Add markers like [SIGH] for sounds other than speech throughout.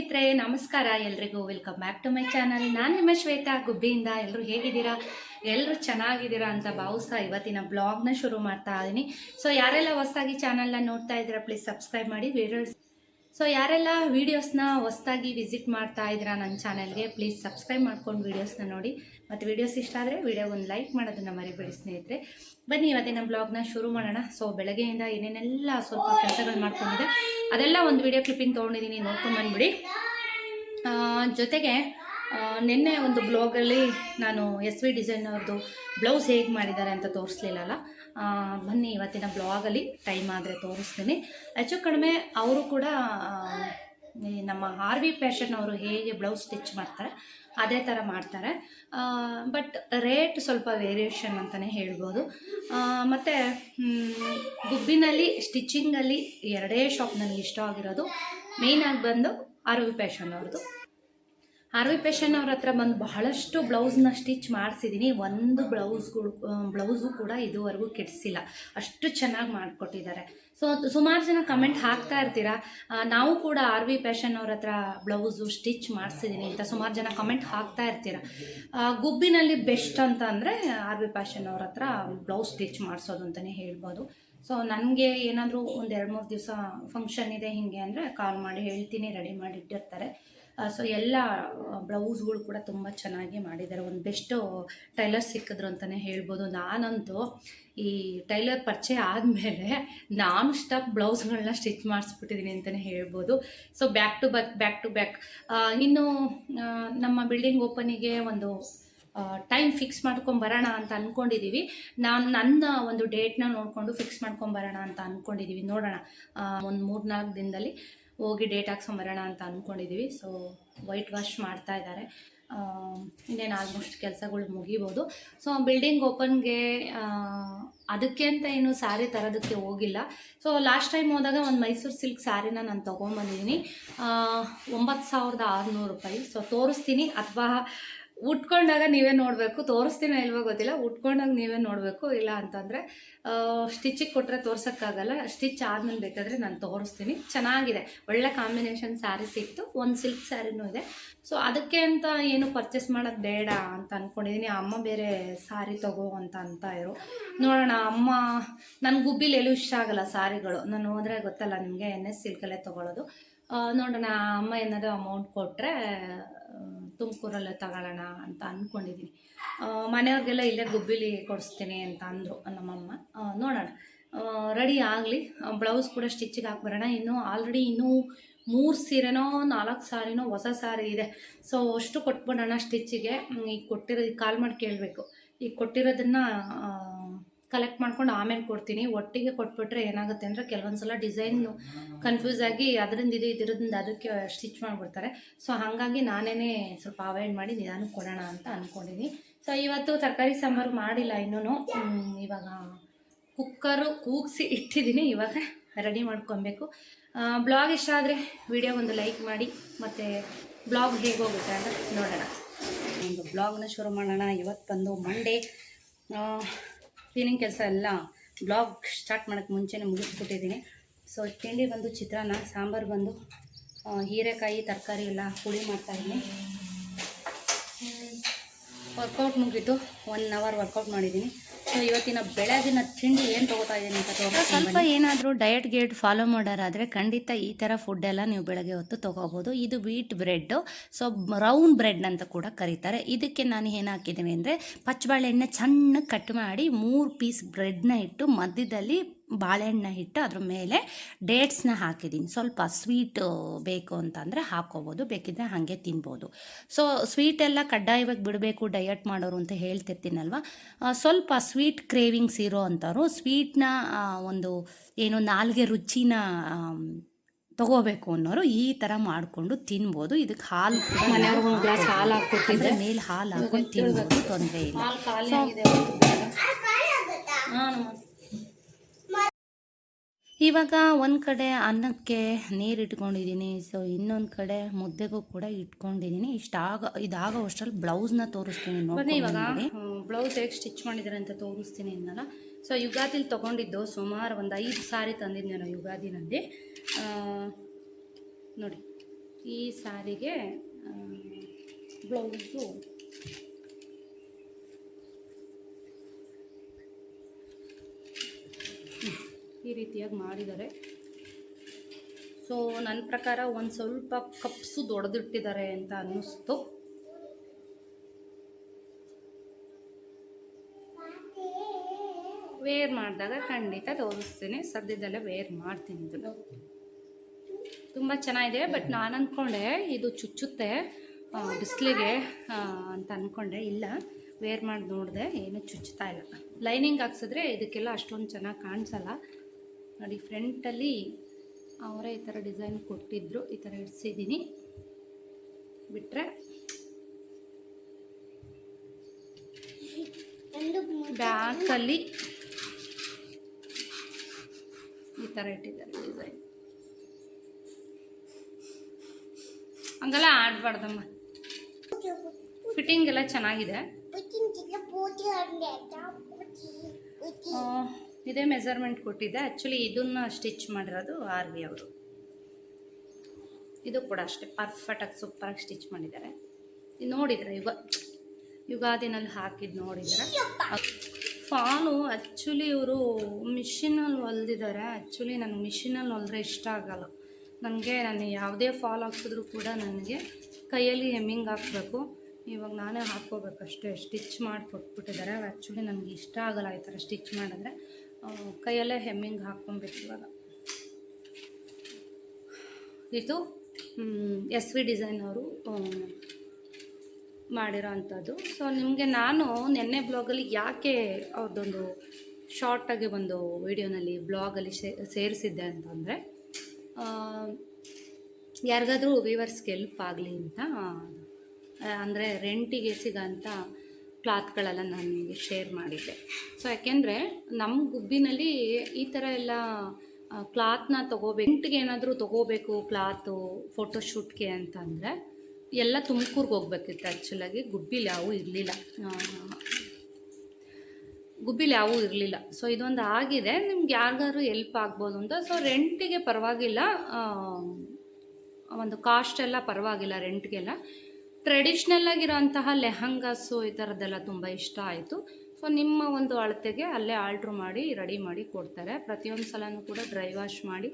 ಸ್ನೇಹಿತರೆ, ನಮಸ್ಕಾರ. ಎಲ್ರಿಗೂ welcome back to my channel ನಾನು ನಿಮ್ಮ ಶ್ವೇತಾ, ಗುಬ್ಬಿಯಿಂದ ಎಲ್ಲರೂ ಹೇಗಿದ್ದೀರಾ? ಎಲ್ಲರೂ ಚೆನ್ನಾಗಿದ್ದೀರಾ ಅಂತ ಭಾವಿಸ್ತಾ ಇವತ್ತಿನ ಬ್ಲಾಗ್ನ ಶುರು ಮಾಡ್ತಾ ಇದ್ದೀನಿ ಸೊ ಯಾರೆಲ್ಲ ಹೊಸದಾಗಿ ಚಾನಲ್ನ ನೋಡ್ತಾ ಇದ್ದೀರಾ ಪ್ಲೀಸ್ ಸಬ್ಸ್ಕ್ರೈಬ್ ಮಾಡಿ. ವಿಡಿಯೋಸ್ ಸೊ ಯಾರೆಲ್ಲ ವೀಡಿಯೋಸ್ನ ಹೊಸದಾಗಿ ವಿಸಿಟ್ ಮಾಡ್ತಾ ಇದ್ದೀರಾ ನನ್ನ ಚಾನಲ್ಗೆ ಪ್ಲೀಸ್ ಸಬ್ಸ್ಕ್ರೈಬ್ ಮಾಡ್ಕೊಂಡು ವೀಡಿಯೋಸ್ನ ನೋಡಿ. ಮತ್ತು ವೀಡಿಯೋಸ್ ಇಷ್ಟ ಆದರೆ ವಿಡಿಯೋ ಒಂದು ಲೈಕ್ ಮಾಡೋದನ್ನು ಮರಿಬೇಡಿ ಸ್ನೇಹಿತರೆ. ಬನ್ನಿ ಇವತ್ತಿನ ಬ್ಲಾಗ್ನ ಶುರು ಮಾಡೋಣ. ಸೊ ಬೆಳಗ್ಗೆಯಿಂದ ಏನೇನೆಲ್ಲ ಸ್ವಲ್ಪ ಕೆಲಸಗಳು ಮಾಡ್ಕೊಂಡಿದ್ದೆ ಅದೆಲ್ಲ ಒಂದು ವಿಡಿಯೋ ಕ್ಲಿಪ್ಪಿಂಗ್ ತೊಗೊಂಡಿದ್ದೀನಿ ನೋಡ್ಕೊಂಬಂದ್ಬಿಡಿ ಆ, ಜೊತೆಗೆ ನಿನ್ನೆ ಒಂದು ಬ್ಲಾಗಲ್ಲಿ ನಾನು ಎಸ್ ವಿ ಡಿಸೈನ್ ಅವ್ರದ್ದು ಬ್ಲೌಸ್ ಹೇಗೆ ಮಾಡಿದ್ದಾರೆ ಅಂತ ತೋರಿಸ್ಲಿಲ್ಲಲ್ಲ. ಬನ್ನಿ ಇವತ್ತಿನ ಬ್ಲಾಗಲ್ಲಿ ಟೈಮ್ ಆದರೆ ತೋರಿಸ್ತೀನಿ. ಹೆಚ್ಚು ಕಡಿಮೆ ಅವರು ಕೂಡ ನಮ್ಮ ಆರ್ ವಿ ಪ್ಯಾಷನ್ ಅವರು ಹೇಗೆ ಬ್ಲೌಸ್ ಸ್ಟಿಚ್ ಮಾಡ್ತಾರೆ ಅದೇ ಥರ ಮಾಡ್ತಾರೆ. ಬಟ್ ರೇಟ್ ಸ್ವಲ್ಪ ವೇರಿಯೇಷನ್ ಅಂತಲೇ ಹೇಳ್ಬೋದು. ಮತ್ತು ಗುಬ್ಬಿನಲ್ಲಿ ಸ್ಟಿಚಿಂಗಲ್ಲಿ ಎರಡೇ ಶಾಪ್ ನನಗೆ ಇಷ್ಟ ಆಗಿರೋದು. ಮೇಯ್ನಾಗಿ ಬಂದು ಆರ್ ವಿ ಫ್ಯಾಷನ್ ಅವ್ರದ್ದು ಆರ್ ವಿ ಅವ್ರ ಹತ್ರ ಬಂದು ಬಹಳಷ್ಟು ಬ್ಲೌಸ್ನ ಸ್ಟಿಚ್ ಮಾಡಿಸಿದ್ದೀನಿ ಒಂದು ಬ್ಲೌಸ್ಗಳು ಬ್ಲೌಸು ಕೂಡ ಇದುವರೆಗೂ ಕೆಡಿಸಿಲ್ಲ. ಅಷ್ಟು ಚೆನ್ನಾಗಿ ಮಾಡಿಕೊಟ್ಟಿದ್ದಾರೆ. ಸೊ ಸುಮಾರು ಜನ ಕಮೆಂಟ್ ಹಾಕ್ತಾ ಇರ್ತೀರಾ? ನಾವು ಕೂಡ ಆರ್ ವಿ ಪ್ಯಾಷನ್ ಅವ್ರ ಹತ್ರ ಬ್ಲೌಸು ಸ್ಟಿಚ್ ಮಾಡಿಸಿದ್ದೀನಿ ಅಂತ ಸುಮಾರು ಜನ ಕಮೆಂಟ್ ಹಾಕ್ತಾ ಇರ್ತೀರಾ? ಗುಬ್ಬಿನಲ್ಲಿ ಬೆಸ್ಟ್ ಅಂತ ಅಂದರೆ ಆರ್ ವಿ ಪ್ಯಾಷನ್ ಅವ್ರ ಹತ್ರ ಬ್ಲೌಸ್ ಸ್ಟಿಚ್ ಮಾಡಿಸೋದು ಅಂತಲೇ ಹೇಳ್ಬೋದು. ಸೊ ನನಗೆ ಏನಾದರೂ ಒಂದು ಎರಡು ಮೂರು ದಿವಸ ಫಂಕ್ಷನ್ ಇದೆ ಹೀಗೆ ಅಂದರೆ ಕಾಲ್ ಮಾಡಿ ಹೇಳ್ತೀನಿ ರೆಡಿ ಮಾಡಿ ಇಟ್ಟಿರ್ತಾರೆ. ಸೊ ಎಲ್ಲ ಬ್ಲೌಸ್ಗಳು ಕೂಡ ತುಂಬ ಚೆನ್ನಾಗಿ ಮಾಡಿದ್ದಾರೆ. ಒಂದು ಬೆಸ್ಟು ಟೈಲರ್ ಸಿಕ್ಕಿದ್ರು ಅಂತಲೇ ಹೇಳ್ಬೋದು. ನಾನಂತೂ ಈ ಟೈಲರ್ ಪರಿಚಯ ಆದಮೇಲೆ ನಾನು ಸ್ಟಪ್ ಬ್ಲೌಸ್ಗಳನ್ನ ಸ್ಟಿಚ್ ಮಾಡಿಸ್ಬಿಟ್ಟಿದ್ದೀನಿ ಅಂತಲೇ ಹೇಳ್ಬೋದು. So back to back back to back ಇನ್ನು ನಮ್ಮ ಬಿಲ್ಡಿಂಗ್ ಓಪನಿಗೆ ಒಂದು ಟೈಮ್ ಫಿಕ್ಸ್ ಮಾಡ್ಕೊಂಬರೋಣ ಅಂತ ಅಂದ್ಕೊಂಡಿದ್ದೀವಿ ನಾನು ನನ್ನ ಒಂದು ಡೇಟ್ನ ನೋಡಿಕೊಂಡು ಫಿಕ್ಸ್ ಮಾಡ್ಕೊಂಬರೋಣ ಅಂತ ಅಂದ್ಕೊಂಡಿದ್ದೀವಿ ನೋಡೋಣ. ಒಂದು ಮೂರು ನಾಲ್ಕು ದಿನದಲ್ಲಿ ಹೋಗಿ ಡೇಟ್ ಹಾಕ್ಸ್ಕೊಂಬರೋಣ ಅಂತ ಅಂದ್ಕೊಂಡಿದ್ದೀವಿ ಸೊ ವೈಟ್ ವಾಶ್ ಮಾಡ್ತಾ ಇದ್ದಾರೆ. ಇನ್ನೇನು ಆಲ್ಮೋಸ್ಟ್ ಕೆಲಸಗಳು ಮುಗಿಬೋದು. ಸೊ ಬಿಲ್ಡಿಂಗ್ ಓಪನ್ಗೆ ಅದಕ್ಕೆ ಅಂತ ಏನು ಸ್ಯಾರಿ ತರೋದಕ್ಕೆ ಹೋಗಿಲ್ಲ. ಸೊ ಲಾಸ್ಟ್ ಟೈಮ್ ಹೋದಾಗ ಒಂದು ಮೈಸೂರು ಸಿಲ್ಕ್ ಸ್ಯಾರಿನ ನಾನು ತೊಗೊಂಬಂದಿದ್ದೀನಿ ಒಂಬತ್ತು ಸಾವಿರದ ಆರುನೂರು ರೂಪಾಯಿ. ಸೊ ತೋರಿಸ್ತೀನಿ. ಅಥವಾ ಉಟ್ಕೊಂಡಾಗ ನೀವೇ ನೋಡಬೇಕು. ತೋರಿಸ್ತೀನೋ ಇಲ್ವೋ ಗೊತ್ತಿಲ್ಲ. ಉಟ್ಕೊಂಡಾಗ ನೀವೇ ನೋಡಬೇಕು. ಇಲ್ಲ ಅಂತಂದರೆ ಸ್ಟಿಚಿಗೆ ಕೊಟ್ಟರೆ ತೋರ್ಸೋಕ್ಕಾಗಲ್ಲ. ಸ್ಟಿಚ್ ಆದ್ಮೇಲೆ ಬೇಕಾದರೆ ನಾನು ತೋರಿಸ್ತೀನಿ. ಚೆನ್ನಾಗಿದೆ. ಒಳ್ಳೆ ಕಾಂಬಿನೇಷನ್ ಸ್ಯಾರಿ ಸಿಕ್ತು ಒಂದು ಸಿಲ್ಕ್ ಸ್ಯಾರಿನೂ ಇದೆ. ಸೊ ಅದಕ್ಕೆ ಅಂತ ಏನು ಪರ್ಚೇಸ್ ಮಾಡೋದು ಬೇಡ ಅಂತ ಅಂದ್ಕೊಂಡಿದ್ದೀನಿ ಅಮ್ಮ ಬೇರೆ ಸಾರಿ ತಗೋ ಅಂತ ಅಂತ ಇರು ನೋಡೋಣ ಅಮ್ಮ ನನ್ನ ಗುಬ್ಬಿಲಿ ಎಲ್ಲೂ ಇಷ್ಟ ಆಗಲ್ಲ ಸಾರಿಗಳು ನಾನು ಹೋದರೆ ಗೊತ್ತಲ್ಲ ನಿಮಗೆ ಎನ್ ಎಸ್ ಸಿಲ್ಕಲ್ಲೇ ತೊಗೊಳ್ಳೋದು ಆ, ನೋಡೋಣ ಅಮ್ಮ ಏನಾದರೂ ಅಮೌಂಟ್ ಕೊಟ್ಟರೆ ತುಮಕೂರಲ್ಲೇ ತಗೊಳ್ಳೋಣ ಅಂತ ಅಂದ್ಕೊಂಡಿದ್ದೀನಿ ಮನೆಯವ್ರಿಗೆಲ್ಲ ಇಲ್ಲೇ ಗುಬ್ಬಿಲಿ ಕೊಡಿಸ್ತೀನಿ ಅಂತ ಅಂದರು ನಮ್ಮಮ್ಮ. ನೋಡೋಣ. ರೆಡಿ ಆಗಲಿ. ಬ್ಲೌಸ್ ಕೂಡ ಸ್ಟಿಚ್ಚಿಗೆ ಹಾಕ್ಬರೋಣ ಇನ್ನು ಆಲ್ರೆಡಿ ಇನ್ನೂ ಮೂರು ಸೀರೆನೋ, ನಾಲ್ಕು ಸಾರಿನೋ ಹೊಸ ಸಾರಿ ಇದೆ. ಸೊ ಅಷ್ಟು ಕೊಟ್ಬಿಡೋಣ ಸ್ಟಿಚ್ಚಿಗೆ. ಈಗ ಕೊಟ್ಟಿರೋ ಕಾಲ್ ಮಾಡಿ ಕೇಳಬೇಕು. ಈಗ ಕೊಟ್ಟಿರೋದನ್ನು ಕಲೆಕ್ಟ್ ಮಾಡ್ಕೊಂಡು ಆಮೇಲೆ ಕೊಡ್ತೀನಿ. ಒಟ್ಟಿಗೆ ಕೊಟ್ಬಿಟ್ರೆ ಏನಾಗುತ್ತೆ ಅಂದರೆ ಕೆಲವೊಂದು ಸಲ ಡಿಸೈನ್ ಕನ್ಫ್ಯೂಸ್ ಆಗಿ ಅದರಿಂದ ಇದು ಇದರಿಂದ ಅದಕ್ಕೆ ಸ್ಟಿಚ್ ಮಾಡಿಬಿಡ್ತಾರೆ. ಸೊ ಹಾಗಾಗಿ ನಾನೇ ಸ್ವಲ್ಪ ಅವಾಯ್ಡ್ ಮಾಡಿ ನಿಧಾನಕ್ಕೆ ಕೊಡೋಣ ಅಂತ ಅಂದ್ಕೊಂಡಿದ್ದೀನಿ ಸೊ ಇವತ್ತು ತರಕಾರಿ ಸಾಂಬಾರು ಮಾಡಿಲ್ಲ ಇನ್ನೂ ಇವಾಗ ಕುಕ್ಕರು ಕೂಗಿಸಿ ಇಟ್ಟಿದ್ದೀನಿ ಇವಾಗ ರೆಡಿ ಮಾಡ್ಕೊಬೇಕು. ಬ್ಲಾಗ್ ಇಷ್ಟ ಆದರೆ ವಿಡಿಯೋ ಒಂದು ಲೈಕ್ ಮಾಡಿ. ಮತ್ತು ಬ್ಲಾಗ್ ಹೇಗೋಗುತ್ತೆ ಅಂತ ನೋಡೋಣ. ಒಂದು ಬ್ಲಾಗ್ನ ಶುರು ಮಾಡೋಣ. ಇವತ್ತು ಬಂದು ಮಂಡೇ ಕ್ಲೀನಿಂಗ್ ಕೆಲಸ ಎಲ್ಲ ಬ್ಲಾಗ್ ಸ್ಟಾರ್ಟ್ ಮಾಡೋಕ್ಕೆ ಮುಂಚೆನೇ ಮುಗಿಸ್ಬಿಟ್ಟಿದ್ದೀನಿ. ಸೊ ತಿಂಡಿ ಬಂದು ಚಿತ್ರಾನ್ನ, ಸಾಂಬಾರು ಬಂದು ಹೀರೆಕಾಯಿ, ತರಕಾರಿ ಎಲ್ಲ ಪುಡಿ ಮಾಡ್ತಾಯಿದ್ದೀನಿ ವರ್ಕೌಟ್ ಮುಗೀತು. ಒನ್ ಅವರ್ ವರ್ಕೌಟ್ ಮಾಡಿದ್ದೀನಿ. ಸೊ ಇವತ್ತಿನ ಬೆಳಗಿನ ತಿಂಡಿ ಏನು ತಗೋತಾ ಇದ್ದೀನಿ ಅಂತ ಸ್ವಲ್ಪ ಏನಾದರೂ ಡಯಟ್ ಗೇಟ್ ಫಾಲೋ ಮಾಡೋರಾದರೆ ಖಂಡಿತ ಈ ಥರ ಫುಡ್ ಎಲ್ಲ ನೀವು ಬೆಳಗ್ಗೆ ಹೊತ್ತು ತಗೋಬಹುದು. ಇದು wheat bread so round bread ಅಂತ ಕೂಡ ಕರೀತಾರೆ. ಇದಕ್ಕೆ ನಾನು ಏನು ಹಾಕಿದ್ದೀನಿ ಅಂದರೆ ಪಚ್ಚಬಾಳೆಹಣ್ಣೆ ಚೆನ್ನಾಗಿ ಕಟ್ ಮಾಡಿ ಮೂರು ಪೀಸ್ ಬ್ರೆಡ್ನ ಇಟ್ಟು ಮಧ್ಯದಲ್ಲಿ ಬಾಳೆಹಣ್ಣ ಹಿಟ್ಟು ಅದ್ರ ಮೇಲೆ ಡೇಟ್ಸ್ನ ಹಾಕಿದ್ದೀನಿ ಸ್ವಲ್ಪ ಸ್ವೀಟ್ ಬೇಕು ಅಂತಂದರೆ ಹಾಕ್ಕೋಬೋದು ಬೇಕಿದ್ರೆ ಹಾಗೆ ತಿನ್ಬೋದು. ಸೊ ಸ್ವೀಟ್ ಎಲ್ಲ ಕಡ್ಡಾಯವಾಗಿ ಬಿಡಬೇಕು ಡಯಟ್ ಮಾಡೋರು ಅಂತ ಹೇಳ್ತಿರ್ತೀನಲ್ವ? ಸ್ವಲ್ಪ ಸ್ವೀಟ್ ಕ್ರೇವಿಂಗ್ಸ್ ಇರೋ ಅಂಥವ್ರು ಸ್ವೀಟ್ನ ಒಂದು ಏನು ನಾಲ್ಗೆ ರುಚಿನ ತಗೋಬೇಕು ಅನ್ನೋರು ಈ ಥರ ಮಾಡಿಕೊಂಡು ತಿನ್ಬೋದು. ಇದಕ್ಕೆ ಹಾಲು ಒಂದು ಗ್ಲಾಸ್ ಹಾಲು ಹಾಕ್ಕೊಟ್ಟಿದ್ದೆ ಅಂದ್ರೆ ಮೇಲೆ ಹಾಲು ಹಾಕೊಂಡು ತಿನ್ಬೋದು ತೊಂದರೆ ಇಲ್ಲ ಹಾಲು ಖಾಲಿ ಸೊ- ಆಗಿದೆ ಇವತ್ತು ಬೇಗ. ಹಾಂ ಇವಾಗ ಒಂದು ಕಡೆ ಅನ್ನಕ್ಕೆ ನೀರು ಇಟ್ಕೊಂಡಿದ್ದೀನಿ ಸೊ ಇನ್ನೊಂದು ಕಡೆ ಮುದ್ದೆಗೂ ಕೂಡ ಇಟ್ಕೊಂಡಿದ್ದೀನಿ ಇಷ್ಟಾಗ ಇದಾಗೋ ಅಷ್ಟರಲ್ಲಿ ಬ್ಲೌಸ್ನ ತೋರಿಸ್ತೀನಿ ಬನ್ನಿ ಇವಾಗ. ಬ್ಲೌಸ್ ಹೇಗೆ ಸ್ಟಿಚ್ ಮಾಡಿದ್ದಾರೆ ಅಂತ ತೋರಿಸ್ತೀನಿ ಅನ್ನಲ್ಲ ಸೊ ಯುಗಾದಿಲಿ ತೊಗೊಂಡಿದ್ದು ಸುಮಾರು ಒಂದು ಐದು ಸಾರಿ ತಂದಿದ್ದೆ ನಾನು ಯುಗಾದಿನಲ್ಲಿ ನೋಡಿ ಈ ಸಾರಿಗೆ ಬ್ಲೌಸು ಈ ರೀತಿಯಾಗಿ ಮಾಡಿದ್ದಾರೆ. ಸೊ ನನ್ನ ಪ್ರಕಾರ ಒಂದು ಸ್ವಲ್ಪ ಕಪ್ಸು ದೊಡ್ದಿಟ್ಟಿದ್ದಾರೆ ಅಂತ ಅನ್ನಿಸ್ತು. ವೇರ್ ಮಾಡಿದಾಗ ಖಂಡಿತ ತೋರಿಸ್ತೀನಿ. ಸದ್ಯದಲ್ಲೇ ವೇರ್ ಮಾಡ್ತೀನಿ ಇದನ್ನು. ತುಂಬ ಚೆನ್ನಾಗಿದೆ ಬಟ್ ನಾನು ಅಂದ್ಕೊಂಡೆ ಇದು ಚುಚ್ಚುತ್ತೆ ಬಿಸಿಲಿಗೆ ಅಂತ ಅಂದ್ಕೊಂಡೆ ಇಲ್ಲ ವೇರ್ ಮಾಡಿ ನೋಡಿದೆ, ಏನು ಚುಚ್ಚುತ್ತಾ ಇಲ್ಲ. ಲೈನಿಂಗ್ ಹಾಕ್ಸಿದ್ರೆ ಇದಕ್ಕೆಲ್ಲ ಅಷ್ಟೊಂದು ಚೆನ್ನಾಗಿ ಕಾಣಿಸಲ್ಲ. ನೋಡಿ ಫ್ರಂಟಲ್ಲಿ ಅವರೇ ಈ ಥರ ಡಿಸೈನ್ ಕೊಟ್ಟಿದ್ರು. ಈ ಥರ ಇಡ್ಸಿದ್ದೀನಿ. ಬಿಟ್ಟರೆ ಬ್ಯಾಕಲ್ಲಿ ಈ ಥರ ಇಟ್ಟಿದ್ದಾರೆ ಡಿಸೈನ್. ಹಂಗೆಲ್ಲ ಆಡ್ಬಾರ್ದಮ್ಮ. ಫಿಟ್ಟಿಂಗ್ ಎಲ್ಲ ಚೆನ್ನಾಗಿದೆ. ಇದೇ ಮೆಸರ್ಮೆಂಟ್ ಕೊಟ್ಟಿದ್ದೆ. ಆ್ಯಕ್ಚುಲಿ ಇದನ್ನು ಸ್ಟಿಚ್ ಮಾಡಿರೋದು ಆರ್ ವಿ ಅವರು. ಇದು ಕೂಡ ಅಷ್ಟೇ ಪರ್ಫೆಕ್ಟಾಗಿ ಸೂಪರಾಗಿ ಸ್ಟಿಚ್ ಮಾಡಿದ್ದಾರೆ. ನೋಡಿದರೆ ಯುಗ, ಯುಗಾದಿನಲ್ಲಿ ಹಾಕಿದ್ದು ನೋಡಿದರೆ ಫಾನು ಆ್ಯಕ್ಚುಲಿ ಇವರು ಮಿಷಿನಲ್ಲಿ ಹೊಲ್ದಿದ್ದಾರೆ. ಆ್ಯಕ್ಚುಲಿ ನನಗೆ ಮಿಷಿನಲ್ಲಿ ಹೊಲ್ದ್ರೆ ಇಷ್ಟ ಆಗಲ್ಲ. ನನಗೆ ನಾನು ಯಾವುದೇ ಫಾಲ್ ಹಾಕ್ಸಿದ್ರು ಕೂಡ ನನಗೆ ಕೈಯಲ್ಲಿ ಹೆಮ್ಮಿಂಗ್ ಹಾಕಬೇಕು. ಇವಾಗ ನಾನೇ ಹಾಕ್ಕೋಬೇಕಷ್ಟೇ ಸ್ಟಿಚ್ ಮಾಡಿ ಕೊಟ್ಬಿಟ್ಟಿದ್ದಾರೆ ಆ್ಯಕ್ಚುಲಿ ನನಗೆ ಇಷ್ಟ ಆಗಲ್ಲ ಈ ಥರ ಸ್ಟಿಚ್ ಮಾಡಿದ್ರೆ. ಕೈಯಲ್ಲೇ ಹೆಮ್ಮಿಂಗ್ ಹಾಕ್ಕೊಬೇಕು ಇವಾಗ. ಇದು ಎಸ್ ವಿ ಡಿಸೈನ್ ಅವರು ಮಾಡಿರೋ ಅಂಥದ್ದು. ಸೊ ನಿಮಗೆ ನಾನು ನಿನ್ನೆ ಬ್ಲಾಗಲ್ಲಿ ಯಾಕೆ ಅವ್ರದ್ದೊಂದು ಶಾರ್ಟಾಗಿ ಒಂದು ವಿಡಿಯೋನಲ್ಲಿ ಬ್ಲಾಗಲ್ಲಿ ಸೇರಿಸಿದ್ದೆ ಅಂತಂದರೆ ಯಾರಿಗಾದರೂ ವೀವರ್ಸ್ಗೆ ಹೆಲ್ಪ್ ಆಗಲಿ ಅಂತ ಅಂದರೆ ರೆಂಟಿಗೆ ಸಿಗೋಂಥ ಕ್ಲಾತ್ಗಳೆಲ್ಲ ನಾನು ನಿಮಗೆ ಶೇರ್ ಮಾಡಿದ್ದೆ. ಸೊ ಯಾಕೆಂದರೆ ನಮ್ಮ ಗುಬ್ಬಿನಲ್ಲಿ ಈ ಥರ ಎಲ್ಲ ಕ್ಲಾತ್ನ ತೊಗೋಬೇಕು ರೆಂಟ್ಗೆ ಏನಾದರೂ ತೊಗೋಬೇಕು ಕ್ಲಾತು, ಫೋಟೋಶೂಟ್ಗೆ ಅಂತಂದರೆ ಎಲ್ಲ ತುಮಕೂರ್ಗೆ ಹೋಗ್ಬೇಕಿತ್ತು ಆ್ಯಕ್ಚುಲಾಗಿ ಗುಬ್ಬಿಲಿ ಯಾವೂ ಇರಲಿಲ್ಲ. ಗುಬ್ಬಿಲಿ ಯಾವೂ ಇರಲಿಲ್ಲ. ಸೊ ಇದೊಂದು ಆಗಿದೆ. ನಿಮ್ಗೆ ಯಾರಿಗಾದ್ರು ಎಲ್ಪ್ ಆಗ್ಬೋದು ಅಂತ. ಸೊ ರೆಂಟಿಗೆ ಪರವಾಗಿಲ್ಲ. ಒಂದು ಕಾಸ್ಟ್ ಎಲ್ಲ ಪರವಾಗಿಲ್ಲ ರೆಂಟ್ಗೆಲ್ಲ ಟ್ರೆಡಿಷ್ನಲ್ ಆಗಿರೋಂತಹ ಲೆಹಂಗಾಸು ಈ ಥರದ್ದೆಲ್ಲ ತುಂಬ ಇಷ್ಟ ಆಯಿತು. ಸೊ ನಿಮ್ಮ ಒಂದು ಅಳತೆಗೆ ಅಲ್ಲೇ ಆಲ್ಟ್ರ್ ಮಾಡಿ ರೆಡಿ ಮಾಡಿ ಕೊಡ್ತಾರೆ. ಪ್ರತಿಯೊಂದು ಸಲನೂ ಕೂಡ ಡ್ರೈ ವಾಶ್ ಮಾಡಿ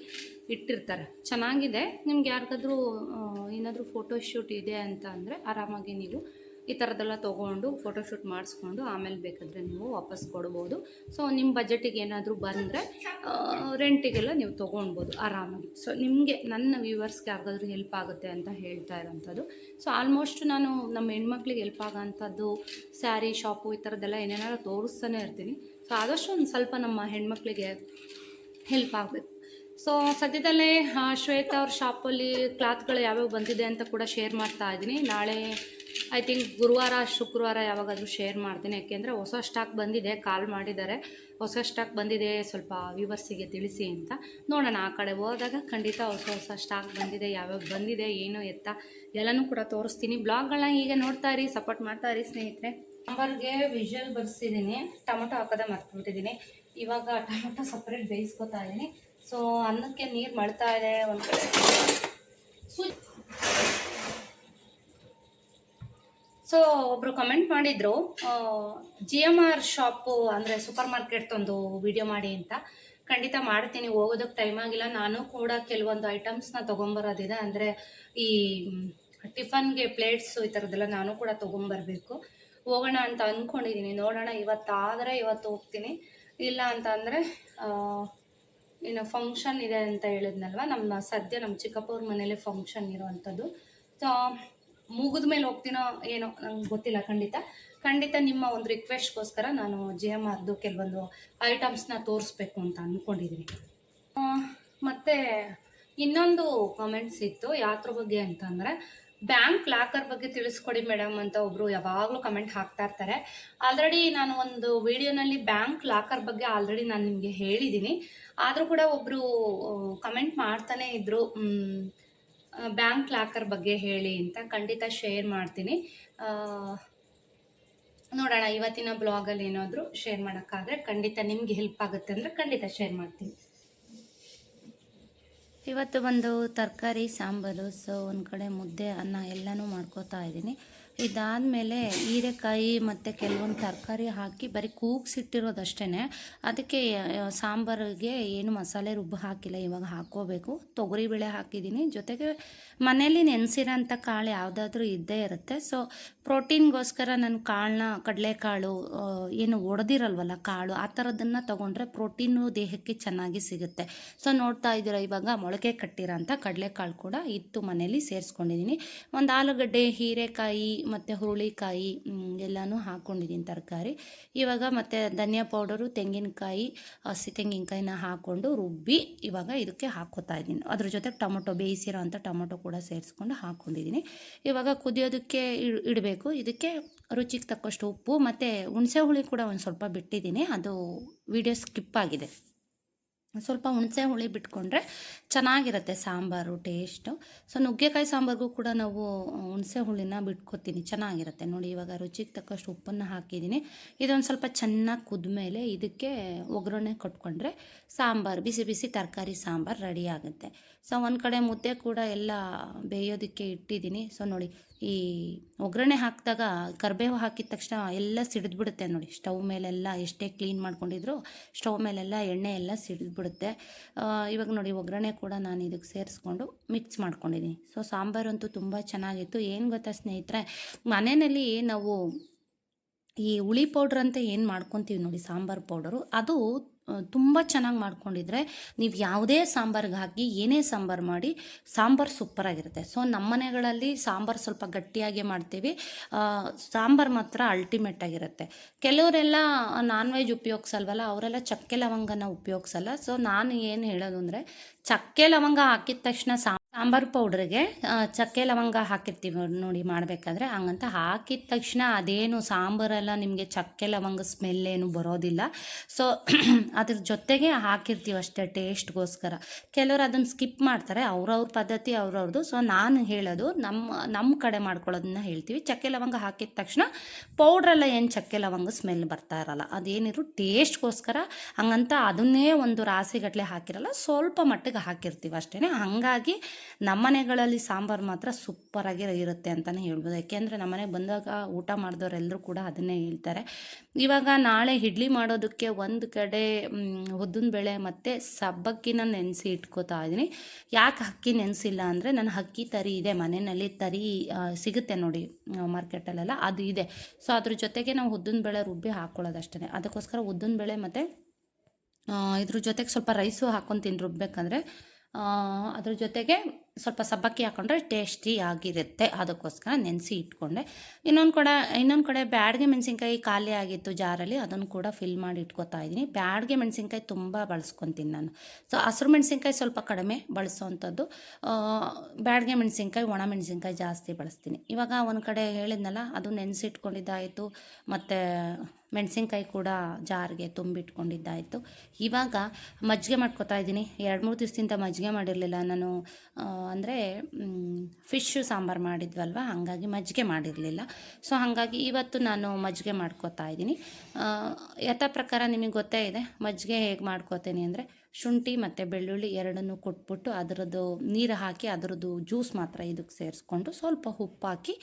ಇಟ್ಟಿರ್ತಾರೆ. ಚೆನ್ನಾಗಿದೆ. ನಿಮ್ಗೆ ಯಾರಿಗಾದ್ರೂ ಏನಾದರೂ ಫೋಟೋಶೂಟ್ ಇದೆ ಅಂತ ಅಂದರೆ ಆರಾಮಾಗಿ ನೀವು ಈ ಥರದ್ದೆಲ್ಲ ತೊಗೊಂಡು ಫೋಟೋಶೂಟ್ ಮಾಡಿಸ್ಕೊಂಡು ಆಮೇಲೆ ಬೇಕಾದರೆ ನೀವು ವಾಪಸ್ ಕೊಡ್ಬೋದು. ಸೊ ನಿಮ್ಮ ಬಜೆಟಿಗೆ ಏನಾದರೂ ಬಂದರೆ ರೆಂಟಿಗೆಲ್ಲ ನೀವು ತೊಗೊಳ್ಬೋದು ಆರಾಮಾಗಿ. ಸೊ ನಿಮಗೆ, ನನ್ನ ವ್ಯೂವರ್ಸ್ಗೆ ಯಾರಿಗಾದ್ರೂ ಹೆಲ್ಪ್ ಆಗುತ್ತೆ ಅಂತ ಹೇಳ್ತಾ ಇರೋಂಥದ್ದು. ಸೊ ಆಲ್ಮೋಸ್ಟ್ ನಾನು ನಮ್ಮ ಹೆಣ್ಮಕ್ಳಿಗೆ ಹೆಲ್ಪ್ ಆಗೋಂಥದ್ದು ಸ್ಯಾರಿ ಶಾಪು ಈ ಥರದ್ದೆಲ್ಲ ಏನೇನಾದ್ರು ತೋರಿಸ್ತಾನೆ ಇರ್ತೀನಿ. ಸೊ ಆದಷ್ಟು ಒಂದು ಸ್ವಲ್ಪ ನಮ್ಮ ಹೆಣ್ಮಕ್ಳಿಗೆ ಹೆಲ್ಪ್ ಆಗಬೇಕು. ಸೊ ಸದ್ಯದಲ್ಲೇ ಶ್ವೇತಾ ಅವ್ರ ಶಾಪಲ್ಲಿ ಕ್ಲಾತ್ಗಳು ಯಾವ್ಯಾವ ಬಂದಿದೆ ಅಂತ ಕೂಡ ಶೇರ್ ಮಾಡ್ತಾ ಇದ್ದೀನಿ. ನಾಳೆ ಐ ಥಿಂಕ್ ಗುರುವಾರ, ಶುಕ್ರವಾರ ಯಾವಾಗಾದರೂ ಶೇರ್ ಮಾಡ್ತೀನಿ. ಯಾಕೆಂದರೆ ಹೊಸ ಸ್ಟಾಕ್ ಬಂದಿದೆ ಕಾಲ್ ಮಾಡಿದ್ದಾರೆ. ಹೊಸ ಸ್ಟಾಕ್ ಬಂದಿದೆ, ಸ್ವಲ್ಪ ವ್ಯೂವರ್ಸಿಗೆ ತಿಳಿಸಿ ಅಂತ. ನೋಡೋಣ, ಆ ಕಡೆ ಹೋದಾಗ ಖಂಡಿತ ಹೊಸ ಹೊಸ ಸ್ಟಾಕ್ ಬಂದಿದೆ, ಯಾವ್ಯಾವ ಬಂದಿದೆ, ಏನು ಎತ್ತ ಎಲ್ಲನೂ ಕೂಡ ತೋರಿಸ್ತೀನಿ. ಬ್ಲಾಗ್ಗಳನ್ನ ಈಗ ನೋಡ್ತಾ ಇರಿ ಸಪೋರ್ಟ್ ಮಾಡ್ತಾ ಇರಿ ಸ್ನೇಹಿತರೆ. ಸಾಂಬಾರ್ಗೆ ವಿಷಲ್ ಬರ್ಸಿದ್ದೀನಿ. ಟೊಮೊಟೊ ಹಾಕೋದೇ ಮರ್ತ್ಬಿಟ್ಟಿದ್ದೀನಿ ಇವಾಗ ಟೊಮೊಟೊ ಸಪ್ರೇಟ್ ಬೇಯಿಸ್ಕೊತಾ ಇದ್ದೀನಿ. ಸೊ ಅನ್ನಕ್ಕೆ ನೀರು ಮಳ್ತಾ ಇದೆ ಒಂದು ಕಡೆ. ಸು ಒಬ್ಬರು ಕಮೆಂಟ್ ಮಾಡಿದ್ರು ಜಿ ಎಂ ಆರ್ ಶಾಪು ಅಂದರೆ ಸೂಪರ್ ಮಾರ್ಕೆಟ್ದೊಂದು ವಿಡಿಯೋ ಮಾಡಿ ಅಂತ. ಖಂಡಿತ ಮಾಡ್ತೀನಿ ಹೋಗೋದಕ್ಕೆ ಟೈಮ್ ಆಗಿಲ್ಲ. ನಾನು ಕೂಡ ಕೆಲವೊಂದು ಐಟಮ್ಸ್ನ ತೊಗೊಂಬರೋದಿದೆ. ಅಂದರೆ ಈ ಟಿಫನ್ಗೆ ಪ್ಲೇಟ್ಸು ಈ ಥರದ್ದೆಲ್ಲ ನಾನು ಕೂಡ ತೊಗೊಂಬರ್ಬೇಕು. ಹೋಗೋಣ ಅಂತ ಅಂದ್ಕೊಂಡಿದ್ದೀನಿ ನೋಡೋಣ, ಇವತ್ತಾದರೆ ಇವತ್ತು ಹೋಗ್ತೀನಿ. ಇಲ್ಲ ಅಂತ ಅಂದರೆ ಇನ್ನು ಫಂಕ್ಷನ್ ಇದೆ ಅಂತ ಹೇಳಿದ್ನಲ್ವ? ನಮ್ಮ, ಸದ್ಯ ನಮ್ಮ ಚಿಕ್ಕಪ್ಪವ್ರ ಮನೇಲಿ ಫಂಕ್ಷನ್ ಇರುವಂಥದ್ದು. ಸೊ ಮುಗಿದ ಮೇಲೆ ಹೋಗ್ತೀನೋ ಏನೋ, ನಂಗೆ ಗೊತ್ತಿಲ್ಲ, ಖಂಡಿತ. ಖಂಡಿತ ನಿಮ್ಮ ಒಂದು ರಿಕ್ವೆಸ್ಟ್ಗೋಸ್ಕರ ನಾನು ಜಿ ಎಂ ಆರ್ದು ಕೆಲವೊಂದು ಐಟಮ್ಸ್ನ ತೋರಿಸ್ಬೇಕು ಅಂತ ಅಂದ್ಕೊಂಡಿದ್ದೀನಿ ಮತ್ತು ಇನ್ನೊಂದು ಕಾಮೆಂಟ್ಸ್ ಇತ್ತು, ಯಾತ್ರ ಬಗ್ಗೆ ಅಂತಂದರೆ ಬ್ಯಾಂಕ್ ಲಾಕರ್ ಬಗ್ಗೆ ತಿಳಿಸ್ಕೊಡಿ ಮೇಡಮ್ ಅಂತ ಒಬ್ಬರು ಯಾವಾಗಲೂ ಕಮೆಂಟ್ ಹಾಕ್ತಾ ಇರ್ತಾರೆ. ಆಲ್ರೆಡಿ ನಾನು ಒಂದು ವಿಡಿಯೋನಲ್ಲಿ ಬ್ಯಾಂಕ್ ಲಾಕರ್ ಬಗ್ಗೆ ಆಲ್ರೆಡಿ ನಾನು ನಿಮಗೆ ಹೇಳಿದ್ದೀನಿ ಆದರೂ ಕೂಡ ಒಬ್ಬರು ಕಮೆಂಟ್ ಮಾಡ್ತಾನೆ ಇದ್ದರು ಬ್ಯಾಂಕ್ ಲಾಕರ್ ಬಗ್ಗೆ ಹೇಳಿ ಅಂತ ಖಂಡಿತ ಶೇರ್ ಮಾಡ್ತೀನಿ. ನೋಡೋಣ, ಇವತ್ತಿನ ಬ್ಲಾಗಲ್ಲಿ ಏನಾದರೂ ಶೇರ್ ಮಾಡೋಕ್ಕಾದ್ರೆ ಖಂಡಿತ ನಿಮಗೆ ಹೆಲ್ಪ್ ಆಗುತ್ತೆ ಅಂದರೆ ಖಂಡಿತ ಶೇರ್ ಮಾಡ್ತೀನಿ. ಇವತ್ತು ಬಂದು ತರಕಾರಿ, ಸಾಂಬಾರು ಸೊ ಒಂದು ಕಡೆ ಮುದ್ದೆ, ಅನ್ನ ಎಲ್ಲನೂ ಮಾಡ್ಕೋತಾ ಇದ್ದೀನಿ. ಇದಾದಮೇಲೆ ಹೀರೆಕಾಯಿ ಮತ್ತು ಕೆಲವೊಂದು ತರಕಾರಿ ಹಾಕಿ ಬರೀ ಕೂಗ್ಸಿಟ್ಟಿರೋದಷ್ಟೇ ಅದಕ್ಕೆ ಸಾಂಬಾರಿಗೆ ಏನು ಮಸಾಲೆ ರುಬ್ಬು ಹಾಕಿಲ್ಲ, ಇವಾಗ ಹಾಕ್ಕೋಬೇಕು. ತೊಗರಿಬೇಳೆ ಹಾಕಿದ್ದೀನಿ. ಜೊತೆಗೆ ಮನೇಲಿ ನೆನೆಸಿರೋಂಥ ಕಾಳು ಯಾವುದಾದ್ರೂ ಇದ್ದೇ ಇರುತ್ತೆ. ಸೊ ಪ್ರೋಟೀನ್ಗೋಸ್ಕರ ನಾನು ಕಾಳನ್ನ ಕಡಲೆಕಾಳು ಏನು ಒಡೆದಿರಲ್ವಲ್ಲ ಕಾಳು, ಆ ಥರದನ್ನು ತೊಗೊಂಡ್ರೆ ಪ್ರೋಟೀನು ದೇಹಕ್ಕೆ ಚೆನ್ನಾಗಿ ಸಿಗುತ್ತೆ. ಸೊ ನೋಡ್ತಾ ಇದ್ದೀರ, ಇವಾಗ ಮೊಳಕೆ ಕಟ್ಟಿರೋಂಥ ಕಡಲೆಕಾಳು ಕೂಡ ಇತ್ತು ಮನೇಲಿ ಸೇರಿಸ್ಕೊಂಡಿದ್ದೀನಿ. ಒಂದು ಆಲೂಗಡ್ಡೆ, ಹೀರೆಕಾಯಿ ಮತ್ತು ಹುರುಳಿಕಾಯಿ ಎಲ್ಲನೂ ಹಾಕ್ಕೊಂಡಿದ್ದೀನಿ ತರಕಾರಿ. ಇವಾಗ ಮತ್ತು ಧನಿಯಾ ಪೌಡರು, ತೆಂಗಿನಕಾಯಿ, ಹಸಿ ತೆಂಗಿನಕಾಯಿನ ಹಾಕ್ಕೊಂಡು ರುಬ್ಬಿ ಇವಾಗ ಇದಕ್ಕೆ ಹಾಕ್ಕೋತಾ ಇದ್ದೀನಿ. ಅದ್ರ ಜೊತೆ ಟೊಮೊಟೊ ಬೇಯಿಸಿರೋ ಅಂಥ ಟೊಮೊಟೊ ಕೂಡ ಸೇರಿಸ್ಕೊಂಡು ಹಾಕ್ಕೊಂಡಿದ್ದೀನಿ ಇವಾಗ ಕುದಿಯೋದಕ್ಕೆ ಇಡ್- ಇಡಬೇಕು. ಇದಕ್ಕೆ ರುಚಿಗೆ ತಕ್ಕಷ್ಟು ಉಪ್ಪು, ಮತ್ತು ಹುಣಸೆ ಹುಳಿ ಕೂಡ ಒಂದು ಸ್ವಲ್ಪ ಬಿಟ್ಟಿದ್ದೀನಿ ಅದು ವಿಡಿಯೋ ಸ್ಕಿಪ್ ಆಗಿದೆ. ಸ್ವಲ್ಪ ಹುಣಸೆ ಹುಳಿ ಬಿಟ್ಕೊಂಡ್ರೆ ಚೆನ್ನಾಗಿರುತ್ತೆ ಸಾಂಬಾರು ಟೇಸ್ಟು ಸೊ ನುಗ್ಗೆಕಾಯಿ ಸಾಂಬಾರಿಗೂ ಕೂಡ ನಾವು ಹುಣಸೆ ಹುಳಿನ ಬಿಟ್ಕೊತೀನಿ. ಚೆನ್ನಾಗಿರುತ್ತೆ. ನೋಡಿ, ಇವಾಗ ರುಚಿಗೆ ತಕ್ಕಷ್ಟು ಉಪ್ಪನ್ನು ಹಾಕಿದ್ದೀನಿ. ಇದೊಂದು ಸ್ವಲ್ಪ ಚೆನ್ನಾಗಿ ಕುದ್ಮೇಲೆ ಇದಕ್ಕೆ ಒಗ್ಗರಣೆ ಕೊಟ್ಕೊಂಡ್ರೆ ಸಾಂಬಾರು, ಬಿಸಿ ಬಿಸಿ ತರಕಾರಿ ಸಾಂಬಾರು ರೆಡಿ ಆಗುತ್ತೆ. ಸೊ ಒಂದು ಕಡೆ ಮುದ್ದೆ ಕೂಡ ಎಲ್ಲ ಬೇಯೋದಕ್ಕೆ ಇಟ್ಟಿದ್ದೀನಿ. ಸೊ ನೋಡಿ, ಈ ಒಗ್ಗರಣೆ ಹಾಕಿದಾಗ ಕರಿಬೇವು ಹಾಕಿದ ತಕ್ಷಣ ಎಲ್ಲ ಸಿಡಿದ್ಬಿಡುತ್ತೆ ನೋಡಿ. ಸ್ಟವ್ ಮೇಲೆಲ್ಲ ಎಷ್ಟೇ ಕ್ಲೀನ್ ಮಾಡ್ಕೊಂಡಿದ್ರು ಸ್ಟವ್ ಮೇಲೆಲ್ಲ ಎಣ್ಣೆ ಎಲ್ಲ ಸಿಡಿದ್ಬಿಡುತ್ತೆ. ಇವಾಗ ನೋಡಿ ಒಗ್ಗರಣೆ ಕೂಡ ನಾನು ಇದಕ್ಕೆ ಸೇರಿಸ್ಕೊಂಡು ಮಿಕ್ಸ್ ಮಾಡ್ಕೊಂಡಿದ್ದೀನಿ. ಸೊ ಸಾಂಬಾರಂತೂ ತುಂಬ ಚೆನ್ನಾಗಿತ್ತು. ಏನು ಗೊತ್ತಾ ಸ್ನೇಹಿತರೆ, ಮನೆಯಲ್ಲಿ ನಾವು ಈ ಹುಳಿ ಪೌಡ್ರ್ ಅಂತ ಏನು ಮಾಡ್ಕೊತೀವಿ ನೋಡಿ, ಸಾಂಬಾರು ಪೌಡರು. ಅದು ತುಂಬ ಚೆನ್ನಾಗಿ ಮಾಡ್ಕೊಂಡಿದ್ರೆ ನೀವು ಯಾವುದೇ ಸಾಂಬಾರ್ಗೆ ಹಾಕಿ ಏನೇ ಸಾಂಬಾರು ಮಾಡಿ, ಸಾಂಬಾರು ಸೂಪರಾಗಿರುತ್ತೆ ಸೊ ನಮ್ಮ ಮನೆಗಳಲ್ಲಿ ಸಾಂಬಾರು ಸ್ವಲ್ಪ ಗಟ್ಟಿಯಾಗಿ ಮಾಡ್ತೀವಿ. ಸಾಂಬಾರು ಮಾತ್ರ ಅಲ್ಟಿಮೇಟ್ ಆಗಿರುತ್ತೆ. ಕೆಲವರೆಲ್ಲ ನಾನ್ ವೆಜ್ ಉಪಯೋಗಿಸಲ್ವಲ್ಲ, ಅವರೆಲ್ಲ ಚಕ್ಕೆ ಲವಂಗನ ಉಪಯೋಗಿಸಲ್ಲ. ಸೊ, ನಾನು ಏನು ಹೇಳೋದು ಅಂದರೆ, ಚಕ್ಕೆ ಲವಂಗ ಹಾಕಿದ ತಕ್ಷಣ ಸಾಂಬಾರು ಸಾಂಬಾರು ಪೌಡ್ರಿಗೆ ಚಕ್ಕೆ ಲವಂಗ ಹಾಕಿರ್ತೀವಿ ನೋಡಿ ಮಾಡಬೇಕಾದ್ರೆ. ಹಂಗಂತ ಹಾಕಿದ ತಕ್ಷಣ ಅದೇನು ಸಾಂಬಾರೆಲ್ಲ ನಿಮಗೆ ಚಕ್ಕೆ ಲವಂಗ ಸ್ಮೆಲ್ ಏನು ಬರೋದಿಲ್ಲ. ಸೊ [CLEARS THROAT] ಅದ್ರ ಜೊತೆಗೆ ಹಾಕಿರ್ತೀವಿ ಅಷ್ಟೇ ಟೇಸ್ಟ್ಗೋಸ್ಕರ ಕೆಲವರು ಅದನ್ನು ಸ್ಕಿಪ್ ಮಾಡ್ತಾರೆ, ಅವ್ರವ್ರ ಪದ್ಧತಿ ಅವ್ರವ್ರದ್ದು ಸೊ ನಾನು ಹೇಳೋದು ನಮ್ಮ ನಮ್ಮ ಕಡೆ ಮಾಡ್ಕೊಳ್ಳೋದನ್ನ ಹೇಳ್ತೀವಿ. ಚಕ್ಕೆ ಲವಂಗ ಹಾಕಿದ ತಕ್ಷಣ ಪೌಡ್ರೆಲ್ಲ ಏನು ಚಕ್ಕೆ ಲವಂಗ ಸ್ಮೆಲ್ ಬರ್ತಾ ಇರಲ್ಲ. ಅದೇನಿದ್ರು ಟೇಸ್ಟ್ಗೋಸ್ಕರ ಹಂಗಂತ ಅದನ್ನೇ ಒಂದು ರಾಸಿಗಟ್ಟಲೆ ಹಾಕಿರಲ್ಲ, ಸ್ವಲ್ಪ ಮಟ್ಟಿಗೆ ಹಾಕಿರ್ತೀವಿ ಅಷ್ಟೇ ಹಾಗಾಗಿ ನಮ್ಮನೆಗಳಲ್ಲಿ ಸಾಂಬಾರು ಮಾತ್ರ ಸೂಪರಾಗಿ ಇರುತ್ತೆ ಅಂತಲೇ ಹೇಳ್ಬೋದು. ಯಾಕೆಂದರೆ ನಮ್ಮನೆಗೆ ಬಂದಾಗ ಊಟ ಮಾಡಿದವರೆಲ್ಲರೂ ಕೂಡ ಅದನ್ನೇ ಹೇಳ್ತಾರೆ. ಇವಾಗ ನಾಳೆ ಇಡ್ಲಿ ಮಾಡೋದಕ್ಕೆ ಒಂದು ಕಡೆ ಉದ್ದಿನ ಬೇಳೆ ಮತ್ತು ಸಬ್ಬಕ್ಕಿನ ನೆನೆಸಿ ಇಟ್ಕೋತಾ ಇದ್ದೀನಿ ಯಾಕೆ ಅಕ್ಕಿ ನೆನೆಸಿಲ್ಲ ಅಂದರೆ ನನ್ನ ಅಕ್ಕಿ ತರಿ ಇದೆ. ಮನೆಯಲ್ಲಿ ತರಿ ಸಿಗುತ್ತೆ ನೋಡಿ ಮಾರ್ಕೆಟಲ್ಲೆಲ್ಲ ಅದು ಇದೆ. ಸೊ ಅದ್ರ ಜೊತೆಗೆ ನಾವು ಉದ್ದಿನ ಬೇಳೆ ರುಬ್ಬಿ ಹಾಕ್ಕೊಳ್ಳೋದಷ್ಟೇ ಅದಕ್ಕೋಸ್ಕರ ಉದ್ದಿನ ಬೇಳೆ ಮತ್ತು ಇದ್ರ ಜೊತೆಗೆ ಸ್ವಲ್ಪ ರೈಸು ಹಾಕ್ಕೊತೀನಿ ರುಬ್ಬೇಕಂದ್ರೆ ಆ, ಅದ್ರ ಜೊತೆಗೆ ಸ್ವಲ್ಪ ಸಬ್ಬಕ್ಕಿ ಹಾಕೊಂಡ್ರೆ ಟೇಸ್ಟಿ ಆಗಿರುತ್ತೆ. ಅದಕ್ಕೋಸ್ಕರ ನೆನೆಸಿ ಇಟ್ಕೊಂಡೆ. ಇನ್ನೊಂದು ಕಡೆ ಇನ್ನೊಂದು ಕಡೆ ಬ್ಯಾಡ್ಗೆ ಮೆಣಸಿನ್ಕಾಯಿ ಖಾಲಿ ಆಗಿತ್ತು ಜಾರಲ್ಲಿ, ಅದನ್ನು ಕೂಡ ಫಿಲ್ ಮಾಡಿ ಇಟ್ಕೊತಾ ಇದ್ದೀನಿ. ಬ್ಯಾಡ್ಗೆ ಮೆಣಸಿನ್ಕಾಯಿ ತುಂಬ ಬಳಸ್ಕೊತೀನಿ ನಾನು. ಸೊ ಹಸಿರು ಮೆಣಸಿನ್ಕಾಯಿ ಸ್ವಲ್ಪ ಕಡಿಮೆ ಬಳಸೋವಂಥದ್ದು ಬ್ಯಾಡ್ಗೆ ಮೆಣಸಿನ್ಕಾಯಿ, ಒಣ ಮೆಣಸಿನ್ಕಾಯಿ ಜಾಸ್ತಿ ಬಳಸ್ತೀನಿ. ಇವಾಗ ಒಂದು ಕಡೆ ಹೇಳಿದ್ನಲ್ಲ, ಅದು ನೆನೆಸಿಟ್ಕೊಂಡಿದ್ದಾಯಿತು ಮತ್ತು ಮೆಣಸಿನ್ಕಾಯಿ ಕೂಡ ಜಾರಿಗೆ ತುಂಬಿಟ್ಕೊಂಡಿದ್ದಾಯಿತು. ಇವಾಗ ಮಜ್ಜಿಗೆ ಮಾಡ್ಕೊತಾ ಇದ್ದೀನಿ. ಎರಡು ಮೂರು ದಿವಸದಿಂದ ಮಜ್ಜಿಗೆ ಮಾಡಿರಲಿಲ್ಲ ನಾನು. ಅಂದರೆ ಫಿಶ್ ಸಾಂಬಾರು ಮಾಡಿದ್ವಲ್ವ? ಹಾಗಾಗಿ ಮಜ್ಜಿಗೆ ಮಾಡಿರಲಿಲ್ಲ. ಸೊ ಹಾಗಾಗಿ ಇವತ್ತು ನಾನು ಮಜ್ಜಿಗೆ ಮಾಡ್ಕೊತಾ ಇದ್ದೀನಿ. ಯಥ ಯಥಾ ಪ್ರಕಾರ ನಿಮಗೆ ಗೊತ್ತೇ ಇದೆ, ಮಜ್ಜಿಗೆ ಹೇಗೆ ಮಾಡ್ಕೋತೀನಿ ಅಂದರೆ, ಶುಂಠಿ ಮತ್ತು ಬೆಳ್ಳುಳ್ಳಿ ಎರಡನ್ನೂ ಕೊಟ್ಬಿಟ್ಟು ಅದರದ್ದು ನೀರು ಹಾಕಿ ಅದರದ್ದು ಜ್ಯೂಸ್ ಮಾತ್ರ ಇದಕ್ಕೆ ಸೇರಿಸ್ಕೊಂಡು ಸ್ವಲ್ಪ ಉಪ್ಪು ಹಾಕಿ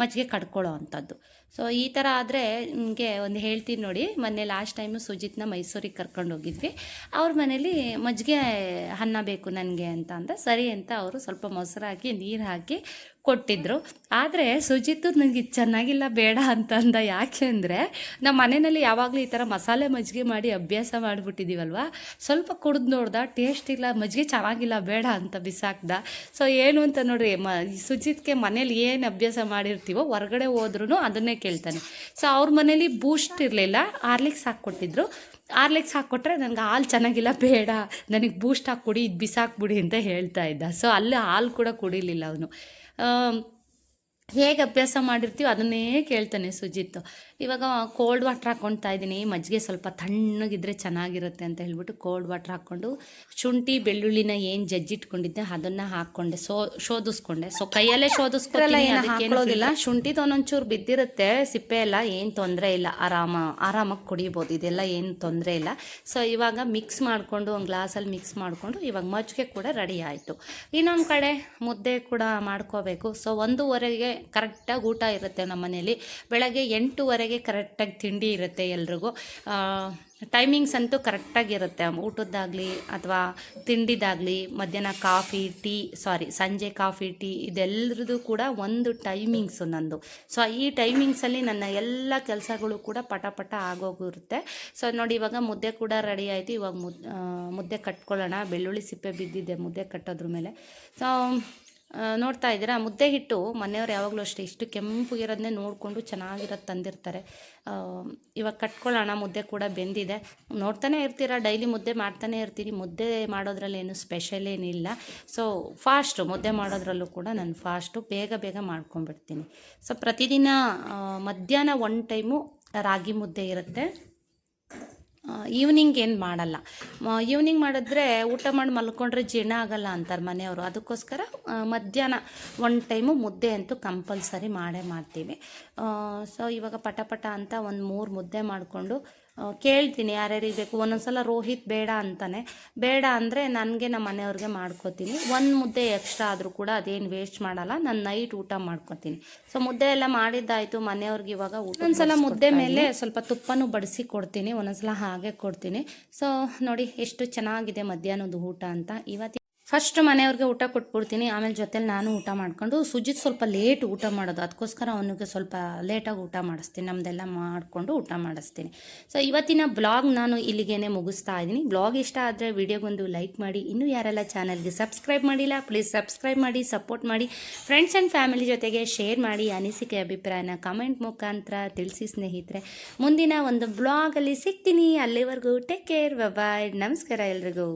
ಮಜ್ಜಿಗೆ ಕಡ್ಕೊಳ್ಳೋ ಅಂಥದ್ದು. ಸೊ ಈ ಥರ ಆದರೆ ನಿಮಗೆ ಒಂದು ಹೇಳ್ತೀನಿ ನೋಡಿ. ಮೊನ್ನೆ ಲಾಸ್ಟ್ ಟೈಮು ಸುಜಿತ್ನ ಮೈಸೂರಿಗೆ ಕರ್ಕೊಂಡು ಹೋಗಿದ್ವಿ. ಅವ್ರ ಮನೇಲಿ ಮಜ್ಜಿಗೆ ಅನ್ನ ಬೇಕು ನನಗೆ ಅಂತ ಅಂದ. ಸರಿ ಅಂತ ಅವರು ಸ್ವಲ್ಪ ಮೊಸರು ಹಾಕಿ, ನೀರು ಹಾಕಿ ಕೊಟ್ಟಿದ್ದರು ಆದರೆ ಸುಜಿತ್ತು ನನಗೆ ಚೆನ್ನಾಗಿಲ್ಲ, ಬೇಡ ಅಂತ ಅಂದ. ಯಾಕೆ ಅಂದರೆ ನಮ್ಮ ಮನೆಯಲ್ಲಿ ಯಾವಾಗಲೂ ಈ ಥರ ಮಸಾಲೆ ಮಜ್ಜಿಗೆ ಮಾಡಿ ಅಭ್ಯಾಸ ಮಾಡಿಬಿಟ್ಟಿದ್ದೀವಲ್ವ ಸ್ವಲ್ಪ ಕುಡಿದು ನೋಡ್ದ ಟೇಸ್ಟ್ ಇಲ್ಲ, ಮಜ್ಜಿಗೆ ಚೆನ್ನಾಗಿಲ್ಲ, ಬೇಡ ಅಂತ ಬಿಸಾಕ್ದ. ಸೊ ಏನು ಅಂತ ನೋಡ್ರಿ, ಮ ಸುಜಿತ್ಗೆ ಮನೇಲಿ ಏನು ಅಭ್ಯಾಸ ಮಾಡಿರ್ತೀವೋ, ಹೊರಗಡೆ ಹೋದ್ರೂ ಅದನ್ನೇ ಕೇಳ್ತಾನೆ. ಸೊ ಅವ್ರ ಮನೇಲಿ ಬೂಸ್ಟ್ ಇರಲಿಲ್ಲ. ಆರ್ಲಿಕ್ಸ್ ಹಾಕ್ಕೊಟ್ಟಿದ್ರು ಆರ್ಲಿಕ್ಸ್ ಹಾಕ್ಕೊಟ್ರೆ ನನಗೆ ಹಾಲು ಚೆನ್ನಾಗಿಲ್ಲ, ಬೇಡ. ನನಗೆ ಬೂಸ್ಟ್ ಹಾಕ್ಕೊಡಿ, ಇದು ಬಿಸಾಕ್ಬಿಡಿ ಅಂತ ಹೇಳ್ತಾ ಇದ್ದ. ಸೊ ಅಲ್ಲಿ ಹಾಲು ಕೂಡ ಕುಡಿಲಿಲ್ಲ ಅವನು. ಹೇಗೆ ಅಭ್ಯಾಸ ಮಾಡಿರ್ತೀವೋ ಅದನ್ನೇ ಕೇಳ್ತಾನೆ ಸುಜಿತ್. ಇವಾಗ ಕೋಲ್ಡ್ ವಾಟ್ರ್ ಹಾಕ್ಕೊಳ್ತಾ ಇದ್ದೀನಿ. ಮಜ್ಜಿಗೆ ಸ್ವಲ್ಪ ತಣ್ಣಗಿದ್ರೆ ಚೆನ್ನಾಗಿರುತ್ತೆ ಅಂತ ಹೇಳ್ಬಿಟ್ಟು ಕೋಲ್ಡ್ ವಾಟ್ರ್ ಹಾಕ್ಕೊಂಡು ಶುಂಠಿ ಬೆಳ್ಳುಳ್ಳಿನ ಏನು ಜಜ್ಜಿಟ್ಕೊಂಡಿದ್ದೆ ಅದನ್ನು ಹಾಕ್ಕೊಂಡೆ. ಸೋ ಶೋಧಿಸ್ಕೊಂಡೆ. ಸೊ ಕೈಯಲ್ಲೇ ಶೋಧಿಸ್ಕೊಲ್ಲ ಶುಂಠಿ ಶುಂಠಿದು ಒಂದೊಂಚೂರು ಬಿದ್ದಿರುತ್ತೆ. ಸಿಪ್ಪೆ ಎಲ್ಲ ಏನು ತೊಂದರೆ ಇಲ್ಲ. ಆರಾಮ ಆರಾಮಾಗಿ ಕುಡಿಬೋದು. ಇದೆಲ್ಲ ಏನು ತೊಂದರೆ ಇಲ್ಲ. ಸೊ ಇವಾಗ ಮಿಕ್ಸ್ ಮಾಡಿಕೊಂಡು ಒಂದು ಗ್ಲಾಸಲ್ಲಿ ಮಿಕ್ಸ್ ಮಾಡಿಕೊಂಡು ಇವಾಗ ಮಜ್ಜಿಗೆ ಕೂಡ ರೆಡಿ ಆಯಿತು. ಇನ್ನೊಂದು ಕಡೆ ಮುದ್ದೆ ಕೂಡ ಮಾಡ್ಕೋಬೇಕು. ಸೊ ಒಂದೂವರೆಗೆ ಕರೆಕ್ಟಾಗಿ ಊಟ ಇರುತ್ತೆ ನಮ್ಮ ಮನೇಲಿ. ಬೆಳಗ್ಗೆ ಎಂಟೂವರೆಗೆ ಕರೆಕ್ಟಾಗಿ ತಿಂಡಿ ಇರುತ್ತೆ ಎಲ್ರಿಗೂ. ಟೈಮಿಂಗ್ಸ್ ಅಂತೂ ಕರೆಕ್ಟಾಗಿರುತ್ತೆ ಊಟದ್ದಾಗಲಿ ಅಥವಾ ತಿಂಡಿದಾಗಲಿ, ಮಧ್ಯಾಹ್ನ ಕಾಫಿ, ಟೀ ಸಾರಿ ಸಂಜೆ ಕಾಫಿ, ಟೀ ಇದೆಲ್ಲರದ್ದು ಕೂಡ ಒಂದು ಟೈಮಿಂಗ್ಸು ನಂದು. ಸೊ ಈ ಟೈಮಿಂಗ್ಸಲ್ಲಿ ನನ್ನ ಎಲ್ಲ ಕೆಲಸಗಳು ಕೂಡ ಪಟ ಪಟ ಆಗೋಗಿರುತ್ತೆ. ಸೊ ನೋಡಿ, ಇವಾಗ ಮುದ್ದೆ ಕೂಡ ರೆಡಿ ಆಯಿತು. ಇವಾಗ ಮುದ್ ಮುದ್ದೆ ಕಟ್ಕೊಳ್ಳೋಣ. ಬೆಳ್ಳುಳ್ಳಿ ಸಿಪ್ಪೆ ಬಿದ್ದಿದೆ ಮುದ್ದೆ ಕಟ್ಟೋದ್ರ ಮೇಲೆ. ಸೊ ನೋಡ್ತಾ ಇದ್ದೀರಾ? ಮುದ್ದೆ ಹಿಟ್ಟು ಮನೆಯವ್ರು ಯಾವಾಗಲೂ ಅಷ್ಟೇ, ಇಷ್ಟು ಕೆಂಪುಗಿರೋದನ್ನೇ ನೋಡಿಕೊಂಡು ಚೆನ್ನಾಗಿರೋದು ತಂದಿರ್ತಾರೆ. ಇವಾಗ ಕಟ್ಕೊಳ್ಳೋಣ, ಮುದ್ದೆ ಕೂಡ ಬೆಂದಿದೆ. ನೋಡ್ತಾನೆ ಇರ್ತೀರ? ಡೈಲಿ ಮುದ್ದೆ ಮಾಡ್ತಾನೆ ಇರ್ತೀನಿ ಮುದ್ದೆ ಮಾಡೋದ್ರಲ್ಲಿ ಏನು ಸ್ಪೆಷಲ್ ಏನಿಲ್ಲ. ಸೊ ಫಾಸ್ಟು ಮುದ್ದೆ ಮಾಡೋದ್ರಲ್ಲೂ ಕೂಡ ನಾನು ಫಾಸ್ಟು ಬೇಗ ಬೇಗ ಮಾಡ್ಕೊಂಡ್ಬಿಡ್ತೀನಿ. ಸೊ ಪ್ರತಿದಿನ ಮಧ್ಯಾಹ್ನ ಒನ್ ಟೈಮು ರಾಗಿ ಮುದ್ದೆ ಇರುತ್ತೆ. ಈವ್ನಿಂಗ್ ಏನು ಮಾಡಲ್ಲ. ಈವ್ನಿಂಗ್ ಮಾಡಿದ್ರೆ ಊಟ ಮಾಡಿ ಮಲ್ಕೊಂಡ್ರೆ ಜೀರ್ಣ ಆಗಲ್ಲ ಅಂತಾರೆ ಮನೆಯವರು. ಅದಕ್ಕೋಸ್ಕರ ಮಧ್ಯಾಹ್ನ ಒನ್ ಟೈಮು ಮುದ್ದೆ ಅಂತೂ ಕಂಪಲ್ಸರಿ ಮಾಡೇ ಮಾಡ್ತೀವಿ. ಸೊ ಇವಾಗ ಪಟ ಪಟ ಅಂತ ಒಂದು ಮೂರು ಮುದ್ದೆ ಮಾಡಿಕೊಂಡು ಕೇಳ್ತೀನಿ ಯಾರ್ಯಾರಿಗೆ ಬೇಕು. ಒಂದೊಂದ್ಸಲ ರೋಹಿತ್ ಬೇಡ ಅಂತಾನೆ. ಬೇಡ ಅಂದರೆ ನನಗೆ ನಮ್ಮ ಮನೆಯವ್ರಿಗೆ ಮಾಡ್ಕೋತೀನಿ. ಒಂದು ಮುದ್ದೆ ಎಕ್ಸ್ಟ್ರಾ ಆದರೂ ಕೂಡ ಅದೇನು ವೇಸ್ಟ್ ಮಾಡಲ್ಲ. ನಾನು ನೈಟ್ ಊಟ ಮಾಡ್ಕೊತೀನಿ. ಸೊ ಮುದ್ದೆ ಎಲ್ಲ ಮಾಡಿದ್ದಾಯಿತು. ಮನೆಯವ್ರಿಗೆ ಇವಾಗ ಒಂದೊಂದ್ಸಲ ಮುದ್ದೆ ಮೇಲೆ ಸ್ವಲ್ಪ ತುಪ್ಪನೂ ಬಡಿಸಿ ಕೊಡ್ತೀನಿ. ಒಂದೊಂದ್ಸಲ ಹಾಗೆ ಕೊಡ್ತೀನಿ. ಸೊ ನೋಡಿ ಎಷ್ಟು ಚೆನ್ನಾಗಿದೆ ಮಧ್ಯಾಹ್ನದ ಊಟ ಅಂತ. ಇವತ್ತು ಫಸ್ಟ್ ಮನೆಯವ್ರಿಗೆ ಊಟ ಕೊಟ್ಬಿಡ್ತೀನಿ, ಆಮೇಲೆ ಜೊತೆಲಿ ನಾನು ಊಟ ಮಾಡ್ಕೊಂಡು, ಸುಜಿತ್ ಸ್ವಲ್ಪ ಲೇಟ್ ಊಟ ಮಾಡೋದು. ಅದಕ್ಕೋಸ್ಕರ ಅವನಿಗೆ ಸ್ವಲ್ಪ ಲೇಟಾಗಿ ಊಟ ಮಾಡಿಸ್ತೀನಿ. ನಮ್ಮದೆಲ್ಲ ಮಾಡಿಕೊಂಡು ಊಟ ಮಾಡಿಸ್ತೀನಿ. ಸೊ ಇವತ್ತಿನ ಬ್ಲಾಗ್ ನಾನು ಇಲ್ಲಿಗೇನೆ ಮುಗಿಸ್ತಾ ಇದ್ದೀನಿ. ಬ್ಲಾಗ್ ಇಷ್ಟ ಆದರೆ ವಿಡಿಯೋಗೊಂದು ಲೈಕ್ ಮಾಡಿ. ಇನ್ನೂ ಯಾರೆಲ್ಲ ಚಾನಲ್ಗೆ ಸಬ್ಸ್ಕ್ರೈಬ್ ಮಾಡಿಲ್ಲ ಪ್ಲೀಸ್ ಸಬ್ಸ್ಕ್ರೈಬ್ ಮಾಡಿ ಸಪೋರ್ಟ್ ಮಾಡಿ. ಫ್ರೆಂಡ್ಸ್ ಆ್ಯಂಡ್ ಫ್ಯಾಮಿಲಿ ಜೊತೆಗೆ ಶೇರ್ ಮಾಡಿ ಅನಿಸಿಕೆ, ಅಭಿಪ್ರಾಯನ ಕಮೆಂಟ್ ಮುಖಾಂತರ ತಿಳಿಸಿ ಸ್ನೇಹಿತರೆ. ಮುಂದಿನ ಒಂದು ಬ್ಲಾಗಲ್ಲಿ ಸಿಗ್ತೀನಿ. ಅಲ್ಲಿವರೆಗೂ ಟೇಕ್ ಕೇರ್ ಬಾಯ್ ನಮಸ್ಕಾರ ಎಲ್ರಿಗೂ.